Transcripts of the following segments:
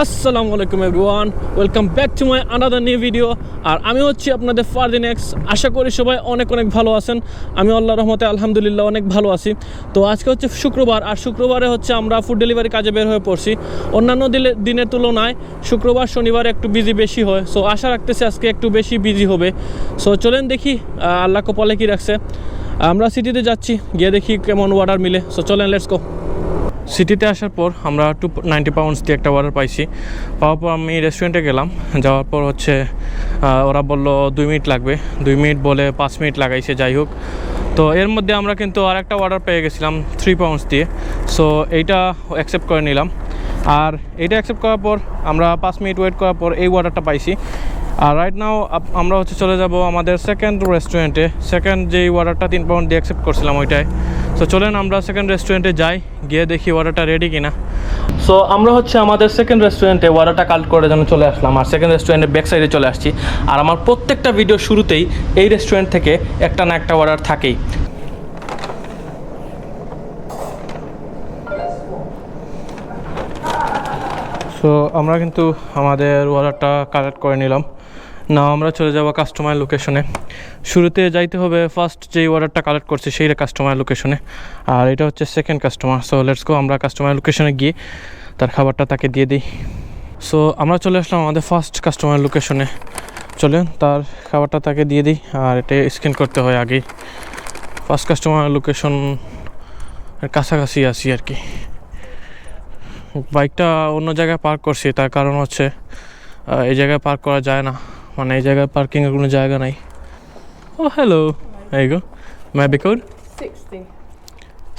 আসসালামু আলাইকুম everyone, welcome back to my another new video আর আমি হচ্ছি আপনাদের ফারদিন এক্স আশা করি সবাই অনেক অনেক ভালো আছেন। আমি আল্লাহ রহমতে আলহামদুলিল্লাহ অনেক ভালো আছি। তো আজকে হচ্ছে শুক্রবার, আর শুক্রবারে হচ্ছে আমরা ফুড ডেলিভারি কাজে বের হয়ে পড়ছি। অন্যান্য দিনের তুলনায় শুক্রবার, শনিবার একটু বিজি বেশি হয়। সো আশা রাখতেছি আজকে একটু বেশি বিজি হবে। সো চলেন দেখি আল্লাহ কপালে কী রাখছে। আমরা সিটিতে যাচ্ছি, গিয়ে দেখি কেমন অর্ডার মিলে। সো চলেন লেটস গো সিটিতে আসার পর আমরা টু নাইনটি পাউন্ডস দিয়ে একটা অর্ডার পাইছি। পাওয়ার পর আমি রেস্টুরেন্টে গেলাম। যাওয়ার পর হচ্ছে ওরা বলল দুই মিনিট লাগবে। দুই মিনিট বলে পাঁচ মিনিট লাগাইছে, যাই হোক। তো এর মধ্যে আমরা কিন্তু আর একটা অর্ডার পেয়ে গেছিলাম থ্রি পাউন্ডস দিয়ে। সো এইটা অ্যাকসেপ্ট করে নিলাম। আর এইটা অ্যাকসেপ্ট করার পর, আমরা পাঁচ মিনিট ওয়েট করার পর এই অর্ডারটা পাইছি। আর রাইট নাও আমরা হচ্ছে চলে যাব আমাদের সেকেন্ড রেস্টুরেন্টে সেকেন্ড যেই অর্ডারটা তিন পাউন্ড দিয়ে অ্যাকসেপ্ট করছিলাম, ওইটায়। সো চলেন আমরা সেকেন্ড রেস্টুরেন্টে যাই, গিয়ে দেখি অর্ডারটা রেডি কিনা। সো আমরা হচ্ছে আমাদের সেকেন্ড রেস্টুরেন্টে অর্ডারটা কালেক্ট করে যেন চলে আসলাম, আর সেকেন্ড রেস্টুরেন্টের ব্যাক সাইডে চলে আসছি। আর আমার প্রত্যেকটা ভিডিও শুরুতেই এই রেস্টুরেন্ট থেকে একটা না একটা অর্ডার থাকেই। সো আমরা কিন্তু আমাদের অর্ডারটা কালেক্ট করে নিলাম। না আমরা চলে যাব কাস্টমার লোকেশনে শুরুতে যাইতে হবে ফার্স্ট যেই অর্ডারটা কালেক্ট করছি, সেই কাস্টমার লোকেশনে আর এটা হচ্ছে second customer so let's go আমরা কাস্টমার লোকেশনে গিয়ে তার খাবারটা তাকে দিয়ে দিই। সো আমরা চলে আসলাম আমাদের ফার্স্ট কাস্টমার লোকেশনে চলেন, তার খাবারটা তাকে দিয়ে দিই, আর এটা স্ক্যান করতে হয় আগেই। ফার্স্ট কাস্টমার লোকেশন কাছাকাছি আসি আর কি। বাইকটা অন্য জায়গায় পার্ক করছি, তার কারণ হচ্ছে এই জায়গায় পার্ক করা যায় না। মানে এই জায়গায় পার্কিংয়ের কোনো জায়গা নাই। ও হ্যালো এই go maybe code 60.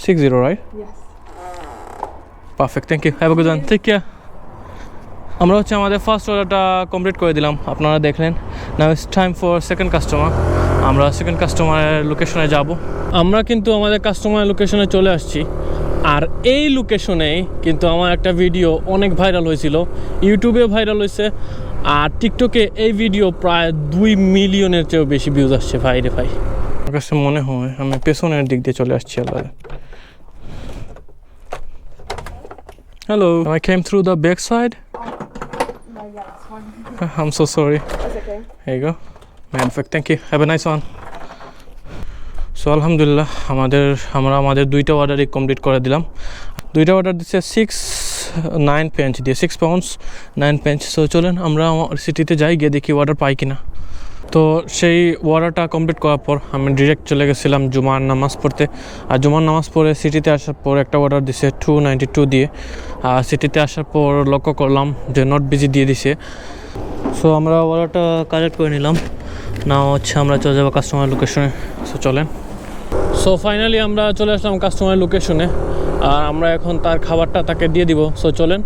Six zero right. Perfect thank you have good one ঠিক আমরা হচ্ছে আমাদের ফার্স্ট অর্ডারটা কমপ্লিট করে দিলাম। আপনারা দেখলেন। Now it's time for second customer আমরা সেকেন্ড কাস্টমারের লোকেশনে যাব। আমরা কিন্তু আমাদের কাস্টমারের লোকেশনে চলে আসছি। আর এই লোকেশনেই কিন্তু আমার একটা ভিডিও অনেক ভাইরাল হয়েছিল। ইউটিউবেও ভাইরাল হয়েছে। আর টিকটকে এই ভিডিও প্রায় দুই মিলিয়নের চেয়েও বেশি ভিউজ আসছে ভাই রে ভাই আমার কাছে মনে হয় আমি পেছনের দিক দিয়ে চলে আসছি আল্লাহ hello I came through the back side. I'm so sorry. That's okay. There you go. Perfect. Thank you. Have a nice one. So আলহামদুলিল্লাহ আমাদের আমরা আমাদের দুইটা অর্ডারই কমপ্লিট করে দিলাম দুইটা অর্ডার দিচ্ছে সিক্স নাইন পেঞ্চ দিয়ে six pounds nine pence so চলেন আমরা সিটিতে যাই, গিয়ে দেখি অর্ডার পাই কিনা। তো সেই অর্ডারটা কমপ্লিট করার পর আমি ডিরেক্ট চলে গেছিলাম জুমার নামাজ পড়তে। আর জুমার নামাজ পড়ে সিটিতে আসার পর একটা অর্ডার দিছে টু নাইনটি টু দিয়ে। আর সিটিতে আসার পর লক্ষ্য করলাম যে নট বিজি দিয়ে দিছে। সো আমরা অর্ডারটা কালেক্ট করে নিলাম। না হচ্ছে আমরা চলে যাব কাস্টমার লোকেশনে সো চলেন। সো ফাইনালি আমরা চলে আসলাম কাস্টমার লোকেশনে আর আমরা এখন তার খাবারটা তাকে দিয়ে দিব। সো চলেন।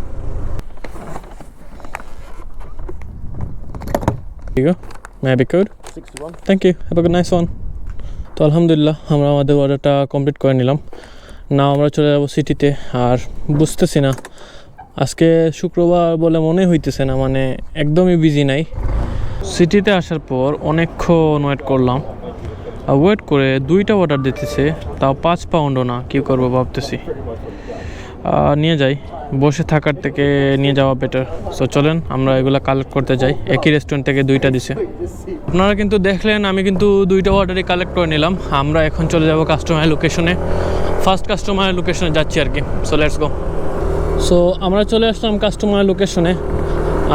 61. Thank you have a nice one তো আলহামদুলিল্লাহ আমরা আমাদের অর্ডারটা কমপ্লিট করে নিলাম। না আমরা চলে যাব সিটিতে আর বুঝতেছি না। আজকে শুক্রবার বলে মনে হইতেছে না মানে একদমই বিজি নাই। সিটিতে আসার পর অনেকক্ষণ ওয়েট করলাম। ওয়েট করে দুইটা অর্ডার দিতেছে, তাও পাঁচ পাউন্ডও না, কী করব ভাবতেছি। নিয়ে যাই, বসে থাকার থেকে নিয়ে যাওয়া বেটার সো চলেন, আমরা এগুলো কালেক্ট করতে যাই। একই রেস্টুরেন্ট থেকে দুইটা দিছে। আপনারা কিন্তু দেখলেন, আমি কিন্তু দুইটা অর্ডারই কালেক্ট করে নিলাম। আমরা এখন চলে যাব কাস্টমার লোকেশনে ফার্স্ট কাস্টমার লোকেশনে যাচ্ছি আর কি। সো লেটস গো সো আমরা চলে আসলাম কাস্টমার লোকেশনে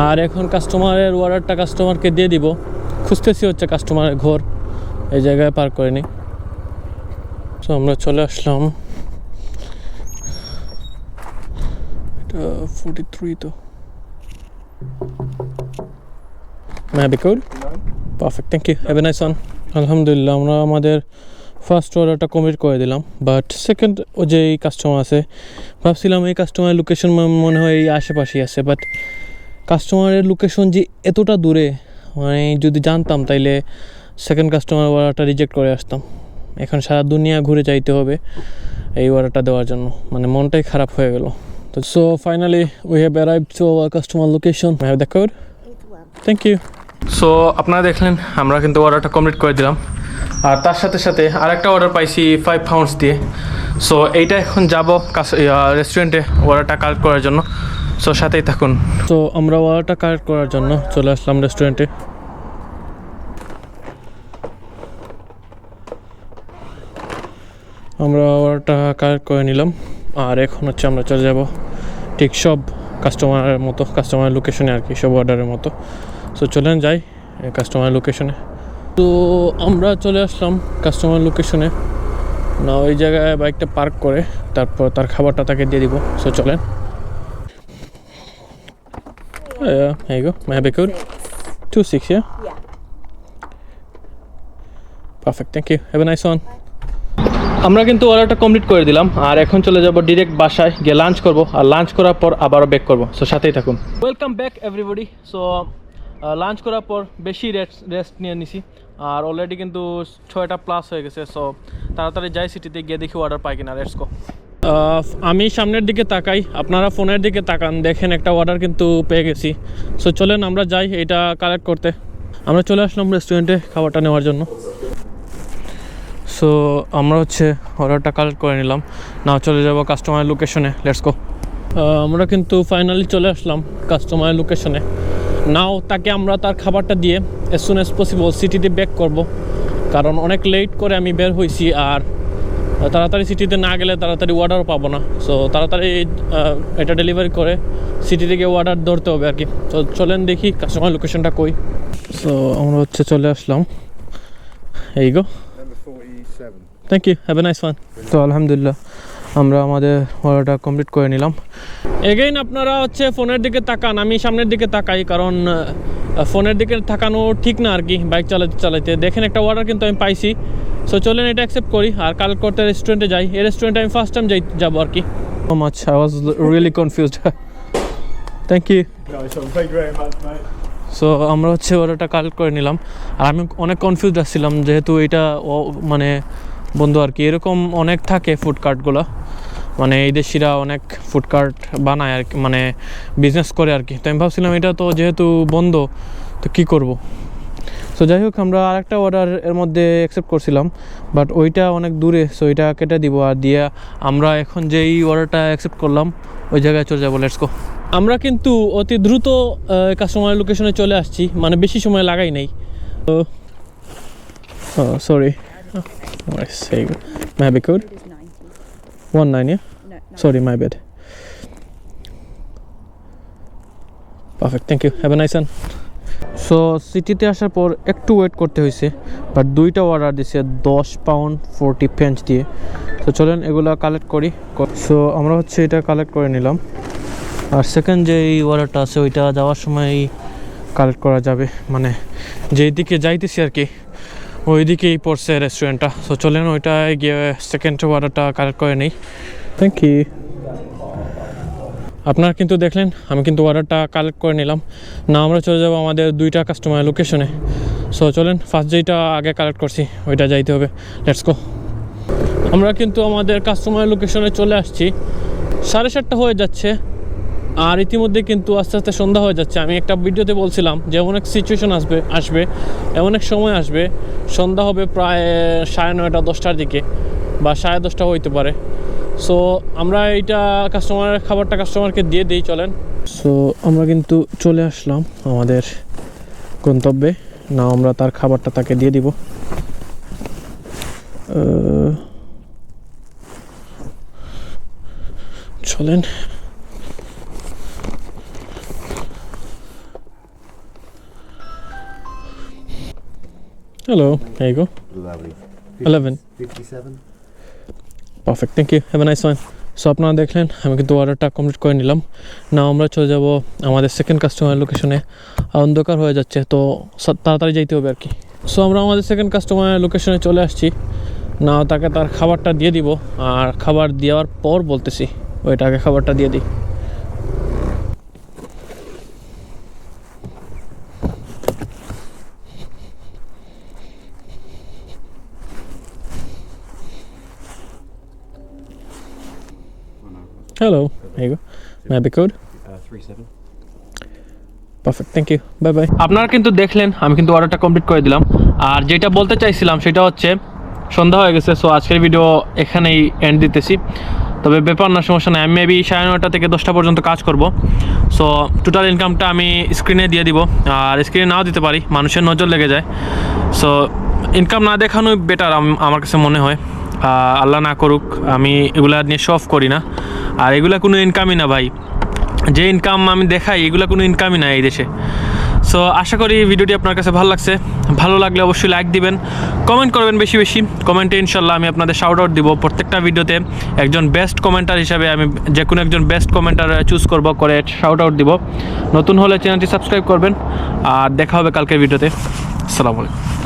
আর এখন কাস্টমারের অর্ডারটা কাস্টমারকে দিয়ে দিব। খুঁজতেছি হচ্ছে কাস্টমারের ঘর। এই জায়গায় পার করে নিই সো আমরা চলে আসলাম। এটা ফোর্টি থ্রি তো maybe code perfect thank you have a one আলহামদুলিল্লাহ আমরা আমাদের ফার্স্ট অর্ডারটা কমপ্লিট করে দিলাম। বাট সেকেন্ড ও যে এই কাস্টমার আছে, ভাবছিলাম এই কাস্টমারের লোকেশন মনে হয় এই আশেপাশেই আছে। বাট কাস্টমারের লোকেশন যে এতটা দূরে মানে যদি জানতাম তাইলে সেকেন্ড কাস্টমার অর্ডারটা রিজেক্ট করে আসতাম। এখন সারা দুনিয়া ঘুরে যাইতে হবে এই অর্ডারটা দেওয়ার জন্য। মানে মনটাই খারাপ হয়ে গেল। তো so finally we have arrive to our customer location have the code thank you so আপনারা দেখলেন আমরা কিন্তু অর্ডারটা কমপ্লিট করে দিলাম। আর তার সাথে সাথে আরেকটা অর্ডার পাইছি ফাইভ পাউন্ডস দিয়ে। সো এইটা এখন যাব রেস্টুরেন্টে অর্ডারটা কালেক্ট করার জন্য। সো সাথেই থাকুন। তো আমরা অর্ডারটা কালেক্ট করার জন্য চলে আসলাম রেস্টুরেন্টে আমরা অর্ডারটা কালেক্ট করে নিলাম। আর এখন হচ্ছে আমরা চলে যাব ঠিক সব কাস্টমারের মতো কাস্টমারের লোকেশনে আর কি সব অর্ডারের মতো। সো চলেন যাই কাস্টমার লোকেশনে তো আমরা চলে আসলাম কাস্টমার লোকেশনে না ওই জায়গায় বাইকটা পার্ক করে তারপর তার খাবারটা তাকে দিয়ে দিব। সো চলেন। Yeah, there you go. May I have a code? Two six, yeah? Yeah. Perfect thank you have a nice one আমরা কিন্তু অর্ডারটা কমপ্লিট করে দিলাম, আর এখন চলে যাব ডিরেক্ট বাসায় গিয়ে লাঞ্চ করব, আর লাঞ্চ করার পর আবারও ব্যাক করব। সো সাথেই থাকুন। Welcome back everybody so lunch করার পর বেশি রেস্ট রেস্ট নিয়ে নিছি, আর অলরেডি কিন্তু ছয়টা প্লাস হয়ে গেছে। সো তাড়াতাড়ি যাই সিটিতে গিয়ে দেখি অর্ডার পাই কিনা রেস্ট কো আমি সামনের দিকে তাকাই, আপনারা ফোনের দিকে তাকান, দেখেন একটা অর্ডার কিন্তু পেয়ে গেছি। সো চলেন আমরা যাই এটা কালেক্ট করতে। আমরা চলে আসলাম রেস্টুরেন্টে খাবারটা নেওয়ার জন্য। সো আমরা হচ্ছে অর্ডারটা কালেক্ট করে নিলাম। না চলে যাব কাস্টমার লোকেশনে লেটস গো আমরা কিন্তু ফাইনালি চলে আসলাম কাস্টমার লোকেশনে নাও তাকে আমরা তার খাবারটা দিয়ে এস সুন এস পসিবল সিটিতে ব্যাক করব। কারণ অনেক লেট করে আমি বের হয়েছি আর তাড়াতাড়ি সিটিতে না গেলে তাড়াতাড়ি অর্ডারও পাবো না। সো তাড়াতাড়ি এটা ডেলিভারি করে সিটি থেকে অর্ডার ধরতে হবে আর কি। তো চলেন দেখি কাস্টমার লোকেশনটা কই। সো আমরা হচ্ছে চলে আসলাম। এই go. Number 47. Thank you have a nice one তো আলহামদুলিল্লাহ আমরা আমাদের অর্ডারটা কমপ্লিট করে নিলাম। এগেইন আপনারা হচ্ছে ফোনের দিকে তাকান আমি সামনের দিকে তাকাই কারণ ফোনের দিকে তাকানো ঠিক না আর কি বাইক চালাতে চালাতে দেখেন একটা অর্ডার কিন্তু আমি পাইছি। সো চলেন এটা অ্যাকসেপ্ট করি আর কাল করতে রেস্টুরেন্টে যাই। এই রেস্টুরেন্টে আমি ফার্স্ট টাইম যাই যাব আর কি। Much I was really confused thank you so আমরা হচ্ছে অর্ডারটা কালেক্ট করে নিলাম। আর আমি অনেক কনফিউজ আসছিলাম যেহেতু এটা মানে বন্ধু আর কি। এরকম অনেক থাকে ফুড কার্টগুলো মানে এই দেশিরা অনেক ফুড কার্ট বানায় আর কি মানে বিজনেস করে আর কি। তো আমি ভাবছিলাম এটা তো যেহেতু বন্ধ, তো কী করব? সো যাই হোক, আমরা আরেকটা অর্ডার এর মধ্যে অ্যাকসেপ্ট করছিলাম। বাট ওইটা অনেক দূরে সো ওইটা কেটে দিব। আর দিয়ে আমরা এখন যেই অর্ডারটা অ্যাকসেপ্ট করলাম, ওই জায়গায় চলে যাব। লেটস গো আমরা কিন্তু অতি দ্রুত কাস্টমার লোকেশনে চলে আসছি। মানে বেশি সময় লাগাই নাই। তো sorry my bad code It is 90. One nine. Sorry my bad perfect thank you have a nice so সিটিতে আসার পর একটু ওয়েট করতে হয়েছে বাট দুইটা অর্ডার দিছে দশ পাউন্ড ফোরটি পেঞ্চ দিয়ে। তো চলেন এগুলো কালেক্ট করি। সো আমরা হচ্ছে এটা কালেক্ট করে নিলাম। আর সেকেন্ড যে অর্ডারটা আছে, ওইটা যাওয়ার সময় কালেক্ট করা যাবে। মানে যেই দিকে যাইতেছি আর কি ওই দিকেই পড়ছে রেস্টুরেন্টটা সো চলেন ওইটা গিয়ে সেকেন্ড অর্ডারটা কালেক্ট করে নিই। থ্যাংক ইউ আপনারা কিন্তু দেখলেন, আমি কিন্তু অর্ডারটা কালেক্ট করে নিলাম। না, আমরা চলে যাব আমাদের দুইটা কাস্টমার লোকেশনে সো চলেন ফার্স্ট যেইটা আগে কালেক্ট করছি, ওইটা যাইতে হবে। লেটস গো আমরা কিন্তু আমাদের কাস্টমার লোকেশনে চলে আসছি। সাড়ে সাতটা হয়ে যাচ্ছে। আর ইতিমধ্যে কিন্তু আস্তে আস্তে সন্ধ্যা হয়ে যাচ্ছে। আমি একটা ভিডিওতে বলছিলাম যে এমন এক সিচুয়েশন আসবে আসবে এমন এক সময় আসবে সন্ধ্যা হবে প্রায় সাড়ে নয়টা দশটার দিকে বা সাড়ে দশটা হইতে পারে। সো আমরা এইটা কাস্টমারের খাবারটা কাস্টমারকে দিয়ে দিই চলেন। সো আমরা কিন্তু চলে আসলাম আমাদের গন্তব্যে। না আমরা তার খাবারটা তাকে দিয়ে দিব। আহ, চলেন হ্যালো এই go Lovely. 11 57. Perfect thank you have a nice one so আপনারা দেখলেন আমি কিন্তু অর্ডারটা কমপ্লিট করে নিলাম। না আমরা চলে যাব আমাদের সেকেন্ড কাস্টমার লোকেশনে অন্ধকার হয়ে যাচ্ছে তো তাড়াতাড়ি যাইতে হবে আর কি। সো আমরা আমাদের সেকেন্ড কাস্টমার লোকেশনে চলে আসছি। না তাকে তার খাবারটা দিয়ে দিব আর খাবার দেওয়ার পর বলতেছি ওইটাকে খাবারটা দিয়ে দিই। হ্যালো এই গো ম্যাপে code Uh, 37. Perfect thank you bye bye আপনারা কিন্তু দেখলেন আমি কিন্তু অর্ডারটা কমপ্লিট করে দিলাম। আর যেটা বলতে চাইছিলাম সেটা হচ্ছে সন্ধ্যা হয়ে গেছে সো আজকের ভিডিও এখানেই এন্ড দিতেছি। তবে ব্যাপার না সমস্যা নাই। আমি মেবি সাড়ে নয়টা থেকে দশটা পর্যন্ত কাজ করব। সো টোটাল ইনকামটা আমি স্ক্রিনে দিয়ে দিব। আর স্ক্রিনে নাও দিতে পারি মানুষের নজর লেগে যায়। সো ইনকাম না দেখানোই বেটার আমার কাছে মনে হয়। আল্লাহ না করুক আমি এগুলা নিয়ে শো অফ করি না। আর এগুলা কোনো ইনকামই না ভাই। যে ইনকাম আমি দেখাই, এগুলো কোনো ইনকামই না এই দেশে। সো আশা করি ভিডিওটি আপনার কাছে ভালো লাগছে। ভালো লাগলে অবশ্যই লাইক দিবেন। কমেন্ট করবেন বেশি বেশি। কমেন্টে ইনশাল্লাহ আমি আপনাদের শাউট আউট দিব। প্রত্যেকটা ভিডিওতে একজন বেস্ট কমেন্টার হিসাবে আমি যে কোনো একজন বেস্ট কমেন্টার চুজ করব, করে শাউট আউট দিব। নতুন হলে চ্যানেলটি সাবস্ক্রাইব করবেন। আর দেখা হবে কালকের ভিডিওতে। আসসালামু আলাইকুম।